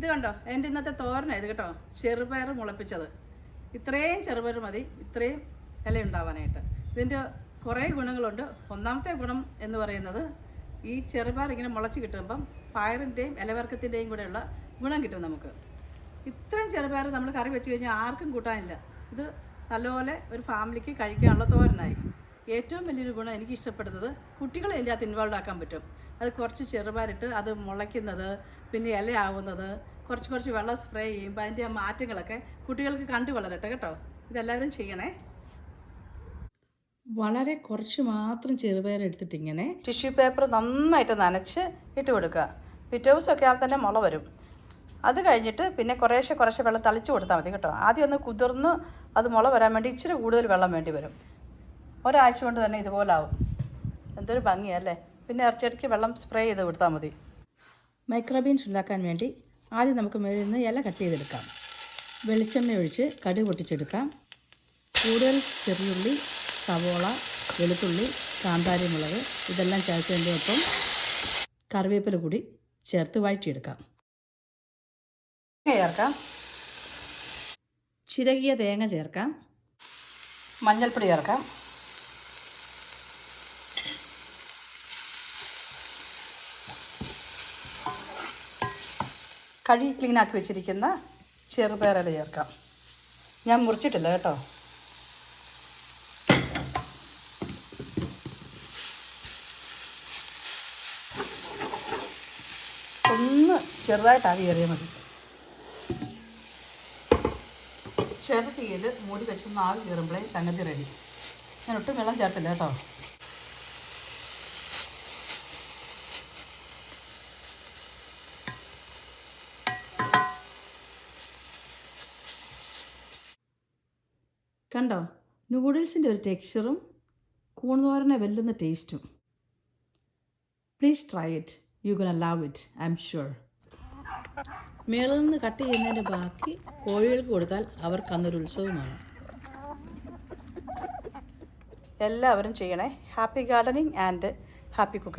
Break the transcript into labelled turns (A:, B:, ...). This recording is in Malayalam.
A: ഇത് കണ്ടോ? എന്റെ ഇന്നത്തെ തോരന ഇത് കേട്ടോ. ചെറുപയർ മുളപ്പിച്ചത്. ഇത്രയും ചെറുപയർ മതി. ഇത്രയും ഇല ഉണ്ടാവാനായിട്ട്. ഇതിന്റെ കുറേ ഗുണങ്ങളുണ്ട്. ഒന്നാമത്തെ ഗുണം എന്ന് പറയുന്നത് ഈ ചെറുപയർ ഇങ്ങനെ മുളച്ച് കിട്ടുമ്പം പയറിന്റെയും ഇലവർക്കത്തിന്റെയും കൂടെയുള്ള ഗുണം കിട്ടും നമുക്ക്. ഇത്രയും ചെറുപയർ നമ്മൾ കറി വെച്ച് കഴിഞ്ഞാൽ ആർക്കും കൂട്ടാനില്ല. ഇത് നല്ലപോലെ ഒരു ഫാമിലിക്ക് കഴിക്കാനുള്ള തോരനായി. ഏറ്റവും വലിയൊരു ഗുണം എനിക്ക് ഇഷ്ടപ്പെടുന്നത് കുട്ടികളെ അതിന്റെ അകത്ത് ഇൻവോൾവ് ആക്കാൻ പറ്റും. അത് കുറച്ച് ചെറുപാരിട്ട് അത് മുളയ്ക്കുന്നത് പിന്നെ ഇലയാവുന്നത് കുറച്ച് കുറച്ച് വെള്ളം സ്പ്രേ ചെയ്യുമ്പോൾ അതിന്റെ ആ മാറ്റങ്ങളൊക്കെ കുട്ടികൾക്ക് കണ്ടു വളരട്ടെ കേട്ടോ. ഇതെല്ലാവരും ചെയ്യണേ. വളരെ കുറച്ച് മാത്രം ചെറുപയർ എടുത്തിട്ട് ഇങ്ങനെ ടിഷ്യൂ പേപ്പർ നന്നായിട്ട് നനച്ച് ഇട്ട് കൊടുക്കുക. പിറ്റേ ദിവസമൊക്കെ ആകുമ്പോൾ തന്നെ മുള വരും. അത് കഴിഞ്ഞിട്ട് പിന്നെ കുറേശ്ശെ കുറേശ്ശെ വെള്ളം തളിച്ച് കൊടുത്താൽ മതി കേട്ടോ. ആദ്യം ഒന്ന് കുതിർന്ന് അത് മുള വരാൻ വേണ്ടി ഇച്ചിരി കൂടുതൽ വെള്ളം വേണ്ടി വരും. ഒരാഴ്ച കൊണ്ട് തന്നെ ഇതുപോലെ ആവും എന്തൊരു ഭംഗിയല്ലേ പിന്നെ ഇറച്ചിയടിക്ക് വെള്ളം സ്പ്രേ ചെയ്ത് കൊടുത്താൽ മതി. മൈക്രോബീൻസ് ഉണ്ടാക്കാൻ വേണ്ടി ആദ്യം നമുക്ക് മേളിൽ നിന്ന് ഇല കട്ട് ചെയ്തെടുക്കാം. വെളിച്ചെണ്ണ ഒഴിച്ച് കടുക് പൊട്ടിച്ചെടുക്കാം. കൂടുതൽ ചെറിയുള്ളി സവോള വെളുത്തുള്ളി കാന്താരി മുളക് ഇതെല്ലാം ചേർത്തതിന്റെ ഒപ്പം കറിവേപ്പില കൂടി ചേർത്ത് വഴറ്റിയെടുക്കാം. ചേർക്കാം. ചിരകിയ തേങ്ങ ചേർക്കാം. മഞ്ഞൾപ്പൊടി ചേർക്കാം. കഴുകി ക്ലീനാക്കി വെച്ചിരിക്കുന്ന ചെറുപയറില ചേർക്കാം. ഞാൻ മുറിച്ചിട്ടില്ല കേട്ടോ. ഒന്ന് ചെറുതായിട്ട് ആവി കയറിയാൽ മതി. ചെറു തീയിൽ മൂടി വെച്ചൊന്ന് ആവി കയറുമ്പോഴേ സംഗതി റെഡി ഞാൻ ഒട്ടും വെള്ളം ചേർത്തില്ല കേട്ടോ. കണ്ടോ? നൂഡിൽസിന്റെ ഒരു ടെക്സ്ചറും കൂണുതോരനെ വെല്ലുന്ന ടേസ്റ്റും പ്ലീസ് ട്രൈ ഇറ്റ് യു ഗുണ love it I'm sure മേളിൽ നിന്ന് കട്ട് ചെയ്യുന്നതിന്റെ ബാക്കി കോഴികൾക്ക് കൊടുത്താൽ അവർക്ക് അന്നൊരു ഉത്സവമാണ്. എല്ലാവരും ചെയ്യണേ. Happy gardening and happy cooking